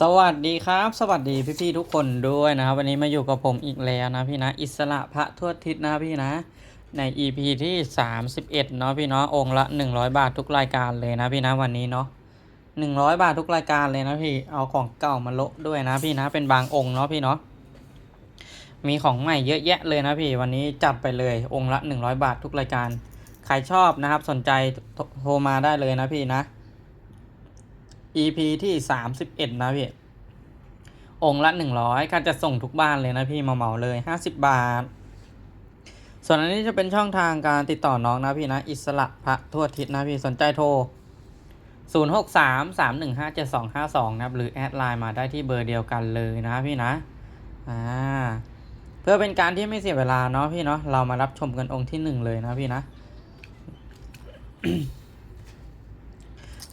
สวัสดีครับ สวัสดีพี่ๆทุกคนด้วยนะครับ วันนี้มาอยู่กับผมอีกแล้วนะพี่นะ อิสระพระทั่วทิศนะพี่นะ ใน EP ที่ 31 เนาะพี่เนาะองค์ละ 100 บาททุกรายการเลยนะพี่นะวันนี้เนาะ100 บาททุกรายการเลยนะพี่เอาของเก่ามาโละด้วยนะพี่นะเป็นบางองค์เนาะพี่เนาะมีของใหม่เยอะแยะเลยนะพี่วันนี้จัดไปเลยองค์ละ 100 บาททุกรายการใครชอบนะครับสนใจโทรมาได้เลยนะพี่นะ EP ที่ 31 นะพี่ องค์ละ 100ก็จะส่งทุกบ้านเลยนะพี่มาเหมาเลย 50 บาท ส่วนอันนี้จะเป็นช่องทางการติดต่อน้องนะพี่นะ อิสระพระทั่วทิศนะพี่สนใจโทร 0633157252 นะครับ หรือแอดไลน์มาได้ที่เบอร์เดียวกันเลยนะพี่นะ อ่า เพื่อเป็นการที่ไม่เสียเวลาเนาะพี่เนาะ เรามารับชมกันองค์ที่หนึ่งเลยนะพี่นะ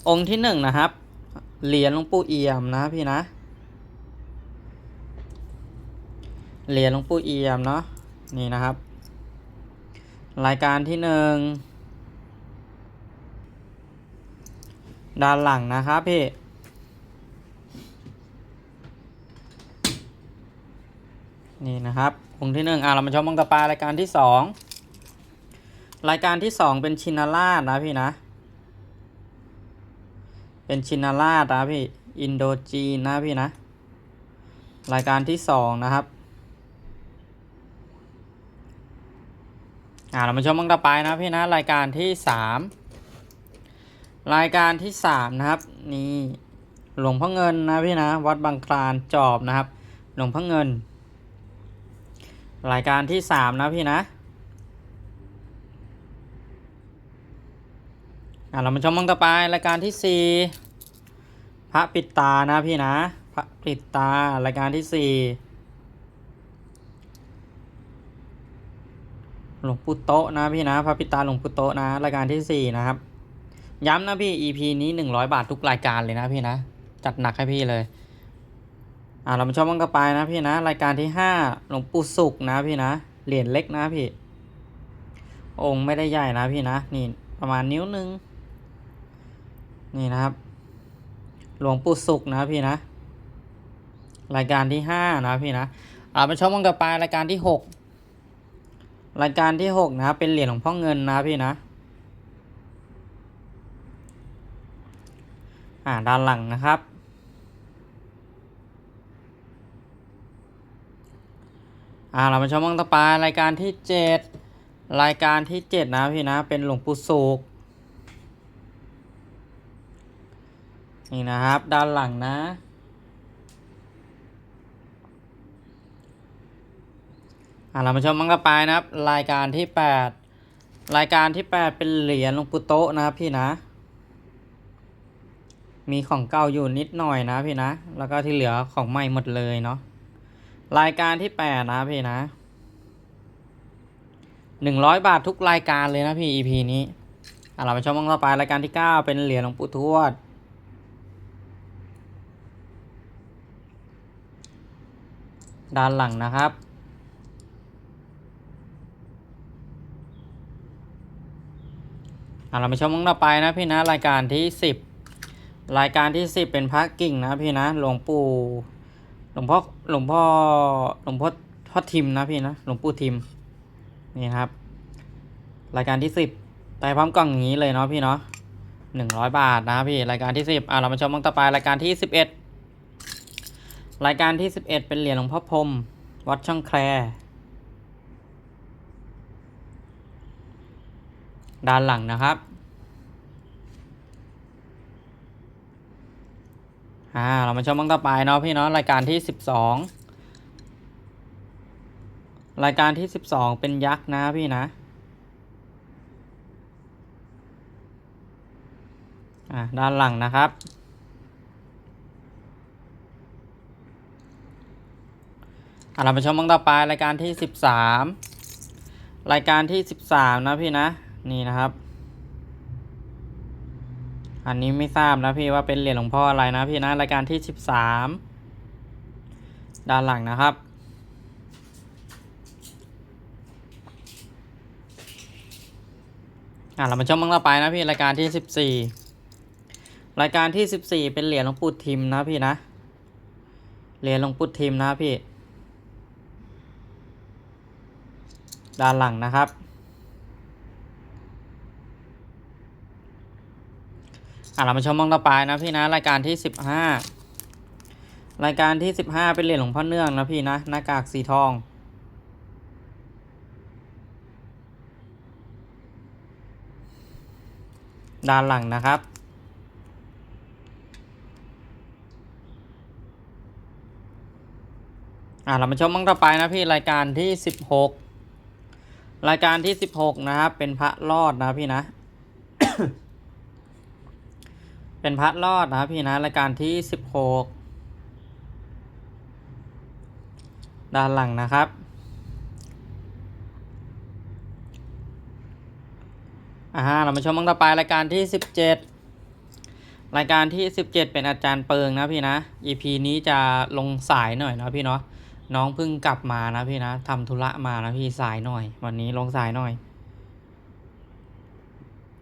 องค์ที่หนึ่งนะครับ เหรียญหลวงปู่เอี่ยมนะพี่นะ เหรียญหลวงปู่เอี่ยมเนาะ นี่นะครับ รายการที่หนึ่ง ด้านหลังนะครับพี่ นี่นะครับองค์ที่หนึ่งอะเรามาชมมังกรปลารายการที่สอง รายการที่สองเป็นชินาราชนะพี่นะ เป็นชินาราชนะพี่ อินโดจีนนะพี่นะ รายการที่สองนะครับ อ่าเรามาชมมังกรปลายนะพี่นะ รายการที่สามรายการที่สามนะครับ นี่หลวงพ่อเงินนะพี่นะ วัดบางคลานจอบนะครับ หลวงพ่อเงิน รายการที่สามนะพี่นะ อ่าเรามาชมมังกรปลายรายการที่สี่พระปิดตานะพี่นะ พระปิดตารายการที่สี่หลวงปู่โตนะพี่นะพระปิดตาหลวงปู่โตนะรายการที่สี่นะครับ ย้ำนะพี่ EP นี้หนึ่งร้อยบาททุกรายการเลยนะพี่นะ จัดหนักให้พี่เลย อ่าเรามาชมมังกรปลายนะพี่นะ รายการที่ห้าหลวงปู่สุกนะพี่นะเหรียญเล็กนะพี่ องค์ไม่ได้ใหญ่นะพี่นะ นี่ประมาณนิ้วหนึ่ง นี่นะครับ หลวงปู่สุกนะพี่นะ รายการที่ห้านะพี่นะอ่าไปชมกันกับปลายรายการที่หกรายการที่หกนะเป็นเหรียญหลวงพ่อเงินนะพี่นะ อ่าด้านหลังนะครับอ่าเรามาชมกันต่อไปรายการที่เจ็ดรายการที่เจ็ดนะพี่นะ เป็นหลวงปู่สุก นี่นะครับ ด้านหลังนะ อ่าเรามาชมมังกรปลายนะครับ รายการที่แปดรายการที่แปดเป็นเหรียญหลวงปู่โตะนะครับพี่นะ มีของเก่าอยู่นิดหน่อยนะพี่นะ แล้วก็ที่เหลือของใหม่หมดเลยเนาะรายการที่แปดนะพี่นะหนึ่งร้อยบาททุกรายการเลยนะพี่ EP นี้อ่าเรามาชมมังกรปลายรายการที่เก้าเป็นเหรียญหลวงปู่ทวด ด้านหลังนะครับอะเราไปชมมังต่อไปนะพี่นะรายการที่สิบรายการที่สิบเป็นพระกิ่งนะพี่นะหลวงปู่หลวงพ่อหลวงพ่อหลวงพ่อพ่อทิมนะพี่นะหลวงปู่ทิมนี่ครับ รายการที่สิบไปพร้อมกล่องอย่างนี้เลยเนาะพี่เนาะหนึ่งร้อยบาทนะพี่รายการที่สิบอะเรามาชมมังต่อไปรายการที่สิบเอ็ด รายการที่ 11 เป็นเหรียญหลวงพ่อพรมวัดช่องแครด้านหลังนะครับ อ่า เรามาชมมังต่อไปเนาะพี่เนาะรายการที่ 12 รายการที่ 12 เป็นยักษ์นะพี่นะ อ่าด้านหลังนะครับ อะ เราไปชมมังต่อไปรายการที่สิบสามรายการที่สิบสามนะพี่นะนี่นะครับ อันนี้ไม่ทราบนะพี่ว่าเป็นเหรียญหลวงพ่ออะไรนะพี่นะรายการที่สิบสามด้านหลังนะครับ อะเรามาชมมังต่อไปนะพี่รายการที่สิบสี่รายการที่สิบสี่เป็นเหรียญหลวงปู่ทิมนะพี่นะเหรียญหลวงปู่ทิมนะพี่ ด้านหลังนะครับ อะเรามาชมมองต่อไปนะพี่นะรายการที่สิบห้ารายการที่สิบห้าเป็นเหรียญหลวงพ่อเนื่องนะพี่นะหน้ากากสีทองด้านหลังนะครับ อะเรามาชมมองต่อไปนะพี่รายการที่สิบหก รายการที่สิบหกนะครับ เป็นพระรอดนะพี่นะ เป็นพัดรอดนะพี่นะ รายการที่สิบหกด้านหลังนะครับ อ่าเรามาชมมังต่อไปรายการที่สิบเจ็ดรายการที่สิบเจ็ดเป็นอาจารย์เปิงนะพี่นะ EP นี้จะลงสายหน่อยนะพี่เนาะ น้องเพิ่งกลับมานะพี่นะทำธุระมานะพี่สายหน่อย วันนี้ลงสายหน่อย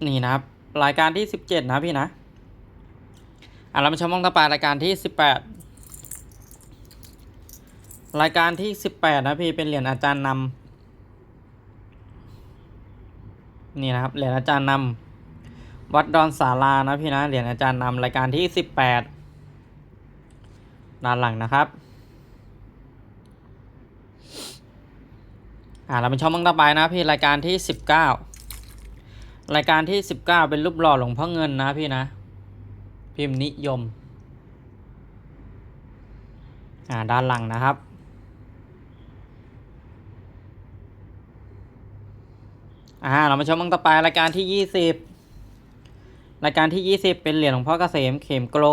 นี่นะครับรายการที่สิบเจ็ดนะพี่นะอะเรามาชมมองต่อไปรายการที่สิบแปดรายการที่สิบแปดนะพี่เป็นเหรียญอาจารย์นำนี่นะครับเหรียญอาจารย์นำวัดดอนสารานะพี่นะเหรียญอาจารย์นำรายการที่สิบแปดด้านหลังนะครับ อ่าเรามาชมมองต่อไปนะพี่รายการที่สิบเก้ารายการที่สิบเก้าเป็นรูปหล่อหลวงพ่อเงินนะพี่นะ พิมพ์นิยม อ่าด้านหลังนะครับอ่าเรามาชมมังต่อไปรายการที่ยี่สิบรายการที่ยี่สิบเป็นเหรียญหลวงพ่อเกษมเข็มโกล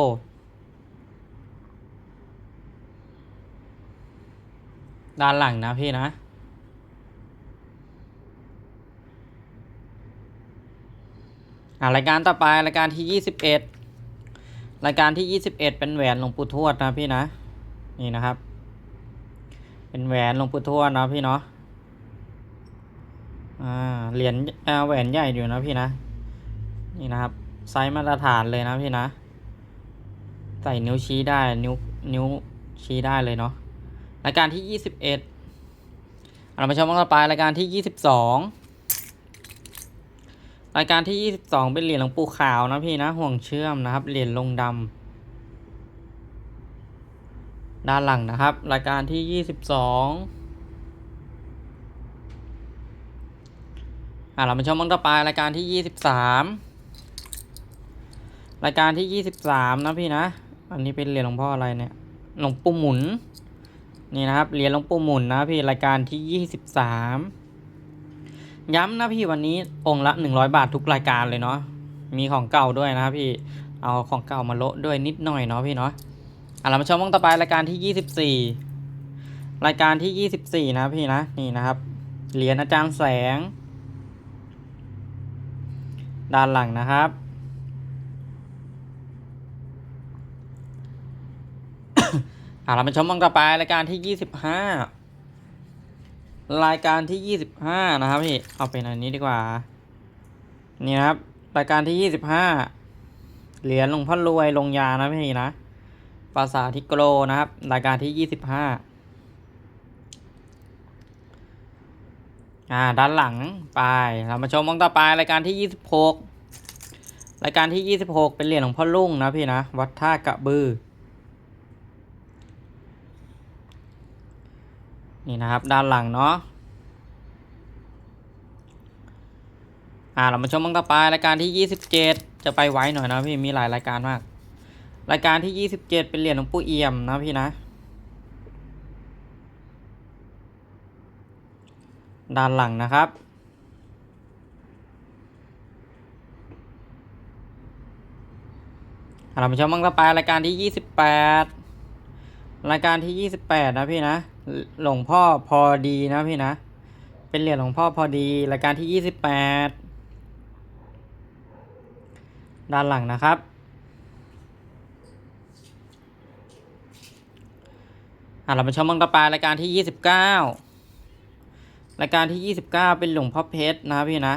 ด้านหลังนะพี่นะ อ่ารายการต่อไปรายการที่ยี่สิบเอ็ดรายการที่ยี่สิบเอ็ดเป็นแหวนหลวงปู่ทวดนะพี่นะนี่นะครับ เป็นแหวนหลวงปู่ทวดนะพี่เนาะอ่าเหรียญอ่าแหวนใหญ่อยู่นะพี่นะ นี่นะครับไซส์มาตรฐานเลยนะพี่นะ ใส่นิ้วชี้ได้นิ้วนิ้วชี้ได้เลยเนาะรายการที่ยี่สิบเอ็ดเรามาชมกันต่อไปรายการที่ยี่สิบสอง รายการที่ 22 เป็นเหรียญหลวงปู่ขาวนะพี่นะห่วงเชื่อมนะครับ เหรียญลงดำด้านหลังนะครับ รายการที่ 22อ่าเรามาชมมันต่อไปรายการที่ 23 รายการที่ 23 นะพี่นะ อันนี้เป็นเหรียญหลวงพ่ออะไรเนี่ยหลวงปู่หมุน นี่นะครับเหรียญหลวงปู่หมุนนะพี่รายการที่ 23 ย้ำนะพี่วันนี้องค์ละหนึ่งร้อยบาททุกรายการเลยเนาะมีของเก่าด้วยนะพี่เอาของเก่ามาโละด้วยนิดหน่อยเนาะพี่เนาะอะเรามาชมมองต่อไปรายการที่ยี่สิบสี่รายการที่ยี่สิบสี่นะพี่นะนี่นะครับเหรียญอาจารย์แสง ด้านหลังนะครับ อะเรามาชมมองต่อไปรายการที่ยี่สิบห้า รายการที่ยี่สิบห้านะครับพี่ เอาเป็นอันนี้ดีกว่า นี่ครับ รายการที่ยี่สิบห้าเหรียญหลวงพ่อรวยลงยานะพี่นะภาษาทิโกโลนะครับ รายการที่ยี่สิบห้าอ่า ด้านหลังไป เรามาชมมองต่อไป รายการที่ยี่สิบหกรายการที่ยี่สิบหกเป็นเหรียญหลวงพ่อลุ่งนะพี่นะ วัดท่ากระบือ นี่นะครับด้านหลังเนาะอ่าเรามาชมมังต่อไปรายการที่ยี่สิบเจ็ดจะไปไว้หน่อยนะพี่มีหลายรายการมาก รายการที่ยี่สิบเจ็ดเป็นเหรียญหลวงปู่เอี่ยมนะพี่นะ ด้านหลังนะครับอ่าเรามาชมมังต่อไปรายการที่ยี่สิบแปดรายการที่ยี่สิบแปดนะพี่นะ หลวงพ่อพอดีนะพี่นะ เป็นเหรียญหลวงพ่อพอดีรายการที่ยี่สิบแปดด้านหลังนะครับ อะเรามาชมมังกรปลายรายการที่ยี่สิบเก้ารายการที่ยี่สิบเก้าเป็นหลวงพ่อเพชรนะพี่นะ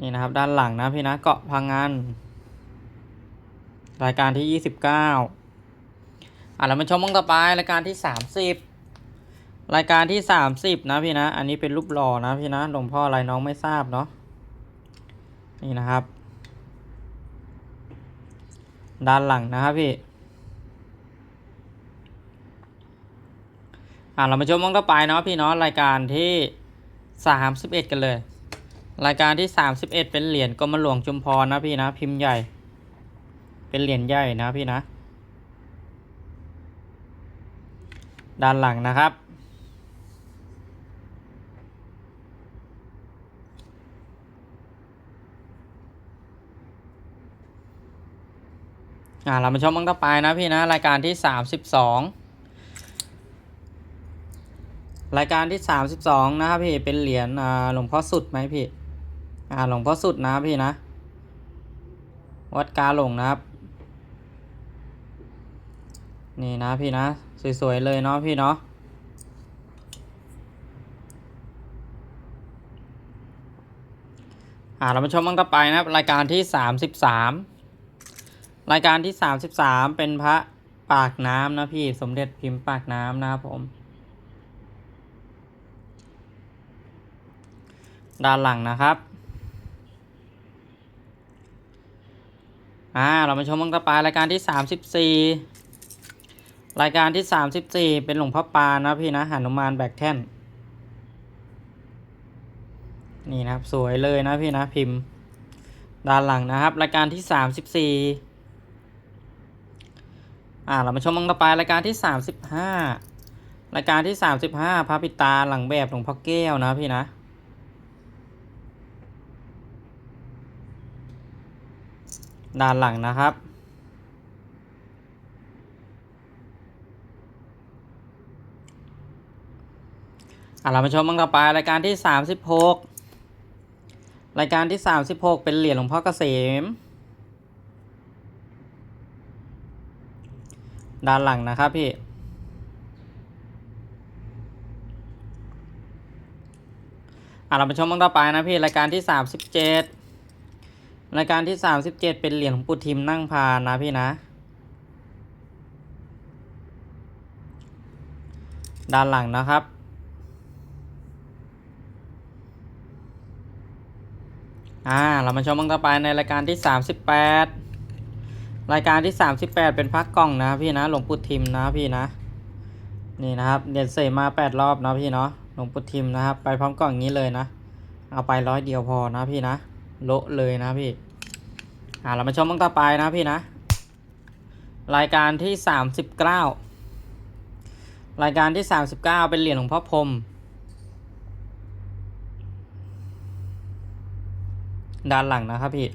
นี่นะครับด้านหลังนะพี่นะเกาะพังงาน รายการที่ยี่สิบเก้าอะเรามาชมมองต่อไปรายการที่สามสิบรายการที่สามสิบนะพี่นะ อันนี้เป็นรูปหล่อนะพี่นะหลวงพ่ออะไรน้องไม่ทราบเนาะนี่นะครับ ด้านหลังนะครับพี่อ่าเรามาชมมองต่อไปเนาะพี่เนาะรายการที่สามสิบเอ็ดกันเลย รายการที่สามสิบเอ็ดเป็นเหรียญกรมหลวงชุมพรนะพี่นะพิมพ์ใหญ่ เป็นเหรียญใหญ่นะพี่นะ ด้านหลังนะครับ อ่าเรามาชมมังต่อไปนะพี่นะรายการที่สามสิบสองรายการที่สามสิบสองนะครับพี่เป็นเหรียญอ่าหลวงพ่อสุดไหมพี่อ่าหลวงพ่อสุดนะพี่นะ วัดกาหลงนะครับ นี่นะพี่นะ สวย ๆ เลยเนาะพี่เนาะอ่าเรามาชมมังต่อไปนะครับ รายการที่สามสิบสามรายการที่สามสิบสามเป็นพระปากน้ำนะพี่สมเด็จพิมพ์ปากน้ำนะครับผม ด้านหลังนะครับอ่าเรามาชมมังกรปรายการที่สามสิบสี่ รายการที่สามสิบสี่เป็นหลวงพ่อปานนะพี่นะหนุมานแบกแท่น นี่นะครับสวยเลยนะพี่นะพิมพ์ ด้านหลังนะครับ รายการที่สามสิบสี่อ่าเรามาชมมังกรปลารายการที่สามสิบห้ารายการที่สามสิบห้าพระปิตาหลังแบบหลวงพ่อแก้วนะพี่นะด้านหลังนะครับ เรามาชมมังต่อไปรายการที่สามสิบหกรายการที่สามสิบหกเป็นเหรียญหลวงพ่อเกษม ด้านหลังนะครับพี่อะเรามาชมมังต่อไปนะพี่รายการที่สามสิบเจ็ดรายการที่สามสิบเจ็ดเป็นเหรียญของปู่ทิมนั่งพานนะพี่นะ ด้านหลังนะครับ อ่าเรามาชมมังต่อไปในรายการที่สามสิบแปดรายการที่สามสิบแปดเป็นพักกล่องนะพี่นะหลวงปู่ทิมนะพี่นะนี่นะครับเด่นเสมาแปดรอบนะพี่เนาะหลวงปู่ทิมนะครับ ไปพร้อมกล่องนี้เลยนะ เอาไปร้อยเดียวพอนะพี่นะโละเลยนะพี่อ่าเรามาชมมังต่อไปนะพี่นะ รายการที่สามสิบเก้ารายการที่สามสิบเก้าเป็นเหรียญหลวงพ่อพรม ด้านหลังนะครับพี่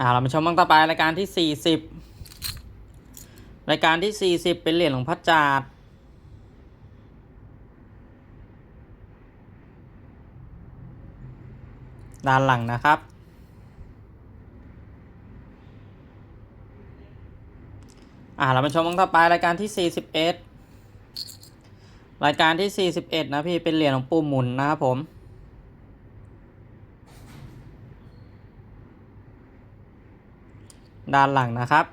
อ่าเรามาชมมังต่อไปรายการที่สี่สิบรายการที่สี่สิบเป็นเหรียญหลวงพ่อจาดด้านหลังนะครับ อ่าเรามาชมมังต่อไปรายการที่ 41 รายการที่ 41 นะพี่ เป็นเหรียญของปู่หมุนนะครับผม ด้านหลังนะครับ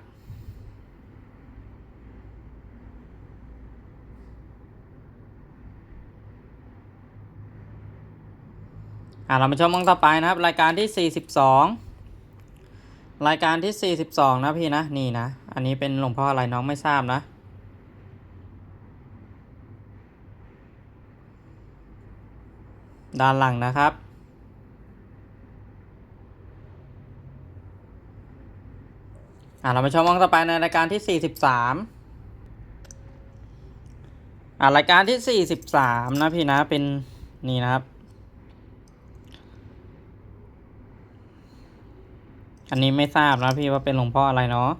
อ่าเรามาชมมังต่อไปนะครับ รายการที่ 42 รายการที่ 42 นะพี่นะ นี่นะ อันนี้เป็นหลวงพ่ออะไรน้องไม่ทราบนะ ด้านหลังนะครับ อ่าเรามาชมมังต่อไปในรายการที่ 43อ่ารายการที่ 43 นะพี่นะเป็นนี่นะครับ อันนี้ไม่ทราบนะพี่ว่าเป็นหลวงพ่ออะไรเนาะ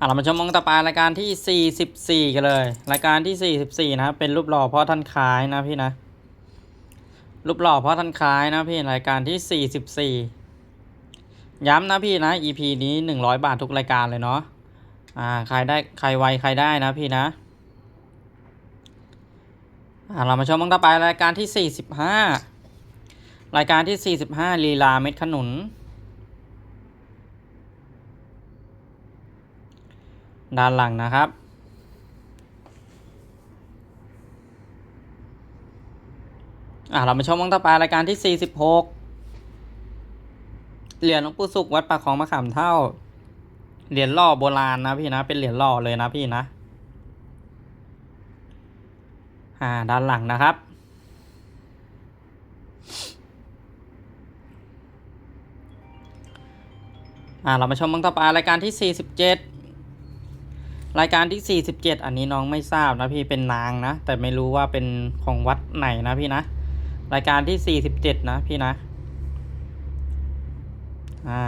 อะเรามาชมมองต่อไปรายการที่ 44 กันเลย รายการที่ 44 นะครับ เป็นรูปหล่อพ่อท่านคล้ายนะพี่นะ รูปหล่อพ่อท่านคล้ายนะพี่ รายการที่ 44 ย้ำนะพี่นะ EP นี้ 100 บาททุกรายการเลยเนาะ อ่า ใครได้ ใครไว ใครได้นะพี่นะ อ่าเรามาชมบ้างต่อไปรายการที่ 45 รายการที่ 45ลีลาเม็ดขนุน ด้านหลังนะครับ อ่าเรามาชมบ้างต่อไปรายการที่ 46 เหรียญหลวงปู่สุขวัดปากของมะขามเท่า เหรียญหล่อโบราณนะพี่นะ เป็นเหรียญหล่อเลยนะพี่นะ อ่าด้านหลังนะครับอ่าเรามาชมบ้างต่อไปรายการที่ 47 รายการที่ 47 อันนี้น้องไม่ทราบนะพี่เป็นนางนะ แต่ไม่รู้ว่าเป็นของวัดไหนนะพี่นะ รายการที่ 47 นะพี่นะ อ่า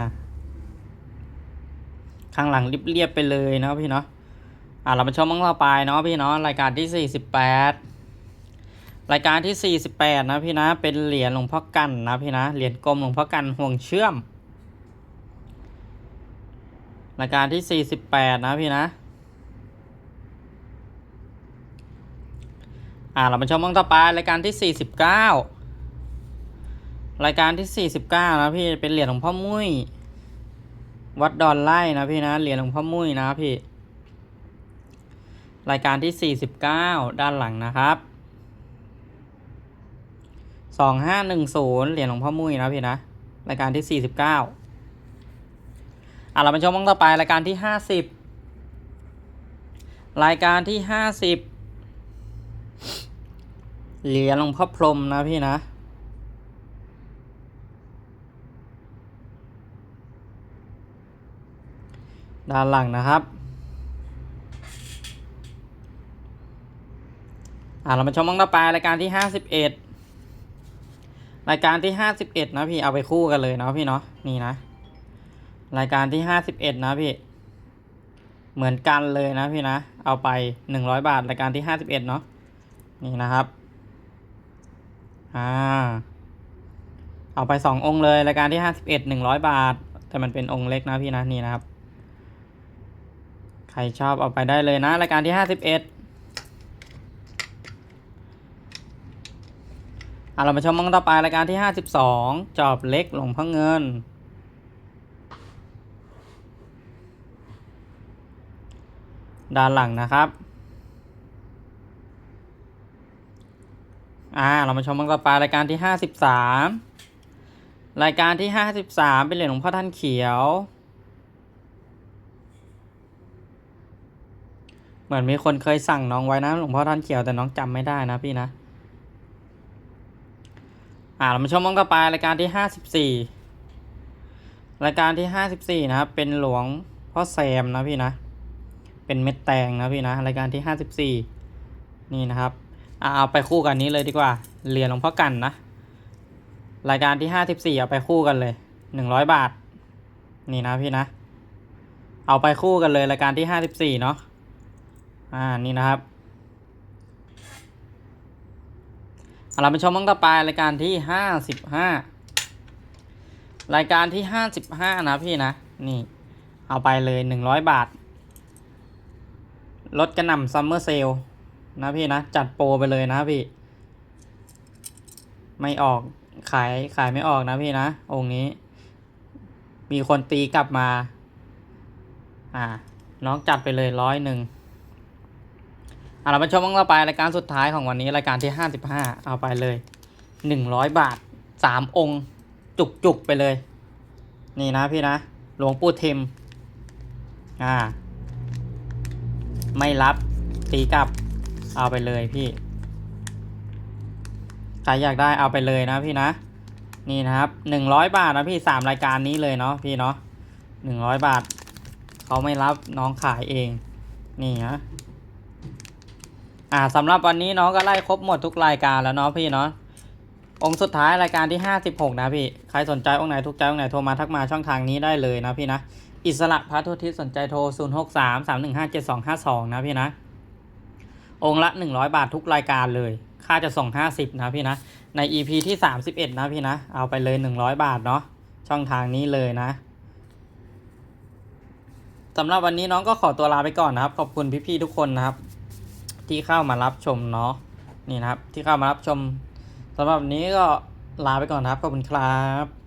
ข้างหลังเรียบๆไปเลยนะพี่เนาะ อ่าเรามาชมบ้างต่อไปเนาะพี่เนาะรายการที่ 48 รายการที่ 48 นะพี่นะ เป็นเหรียญหลวงพ่อกันนะพี่นะเหรียญกลมหลวงพ่อกันห่วงเชื่อม รายการที่ 48 นะพี่นะ อ่าเรามาชมบ้างต่อไปรายการที่ 49 รายการที่ 49 นะพี่เป็นเหรียญหลวงพ่อมุ้ย วัดดอนไล่นะพี่นะเหรียญหลวงพ่อมุ้ยนะพี่ รายการที่ 49 ด้านหลังนะครับสองห้าหนึ่งศูนย์เหรียญหลวงพ่อมุ้ยนะพี่นะรายการที่สี่สิบเก้าอะเรามาชมบ้างต่อไปรายการที่ห้าสิบรายการที่ห้าสิบ เหรียญหลวงพ่อพรมนะพี่นะ ด้านหลังนะครับ อะเรามาชมบ้างต่อไปรายการที่ห้าสิบเอ็ดรายการที่ห้าสิบเอ็ดนะพี่เอาไปคู่กันเลยเนาะพี่เนาะนี่นะ รายการที่ห้าสิบเอ็ดนะพี่ เหมือนกันเลยนะพี่นะ เอาไปหนึ่งร้อยบาทรายการที่ห้าสิบเอ็ดเนาะ นี่นะครับ อ่า เอาไปสององค์เลยรายการที่ห้าสิบเอ็ดหนึ่งร้อยบาท แต่มันเป็นองค์เล็กนะพี่นะนี่นะครับ ใครชอบเอาไปได้เลยนะรายการที่ห้าสิบเอ็ดอะเรามาชมมังต่อไปรายการที่ห้าสิบสองจอบเล็กหลวงพ่อเงินด้านหลังนะครับ อ่าเรามาชมมังต่อไปรายการที่ห้าสิบสามรายการที่ห้าสิบสามเป็นเหรียญหลวงพ่อท่านเขียว เหมือนมีคนเคยสั่งน้องไว้นะหลวงพ่อท่านเขียวแต่น้องจำไม่ได้นะพี่นะ อ่าเรามาชมมองต่อไปรายการที่ห้าสิบสี่รายการที่ห้าสิบสี่นะครับเป็นหลวงพ่อแซมนะพี่นะ เป็นเม็ดแตงนะพี่นะ รายการที่ห้าสิบสี่นี่นะครับ เอาไปคู่กันนี้เลยดีกว่า เหรียญหลวงพ่อกันนะ รายการที่ห้าสิบสี่เอาไปคู่กันเลยหนึ่งร้อยบาท นี่นะพี่นะ เอาไปคู่กันเลยรายการที่ห้าสิบสี่เนาะ อ่า นี่นะครับเราไปชมมังต่อไปรายการที่ห้าสิบห้ารายการที่ห้าสิบห้านะพี่นะ นี่ เอาไปเลยหนึ่งร้อยบาท ลดกระหน่ำซัมเมอร์เซล นะพี่นะ จัดโปรไปเลยนะพี่ ไม่ออกขายขายไม่ออกนะพี่นะ องค์นี้ มีคนตีกลับมา อ่า น้องจัดไปเลยร้อยหนึ่งอะเรามาชมกันต่อไปรายการสุดท้ายของวันนี้รายการที่ห้าสิบห้าเอาไปเลยหนึ่งร้อยบาทสามองค์ จุกจุกไปเลย นี่นะพี่นะหลวงปู่เทมอ่า ไม่รับตีกลับ เอาไปเลยพี่ ใครอยากได้เอาไปเลยนะพี่นะ นี่นะครับหนึ่งร้อยบาทนะพี่สามรายการนี้เลยเนาะพี่เนาะหนึ่งร้อยบาท เขาไม่รับน้องขายเอง นี่นะอ่าสำหรับวันนี้เนาะก็ไล่ครบหมดทุกรายการแล้วเนาะพี่เนาะองค์สุดท้ายรายการที่ 56 นะพี่ ใครสนใจองค์ไหนทุกใจองค์ไหนโทรมาทักมาช่องทางนี้ได้เลยนะพี่นะ อิสระพระทุทิศสนใจโทร 063 315 7252 นะพี่นะ องค์ละ 100 บาททุกรายการเลย ค่าจะส่ง 50 นะพี่นะ ใน EP ที่ 31 นะพี่นะ เอาไปเลย 100 บาทเนาะ ช่องทางนี้เลยนะสำหรับวันนี้น้องก็ขอตัวลาไปก่อนนะครับ ขอบคุณพี่ๆทุกคนนะครับ ที่เข้ามารับชมเนาะ นี่นะครับ ที่เข้ามารับชมสำหรับวันนี้ก็ลาไปก่อนนะครับ ขอบคุณครับ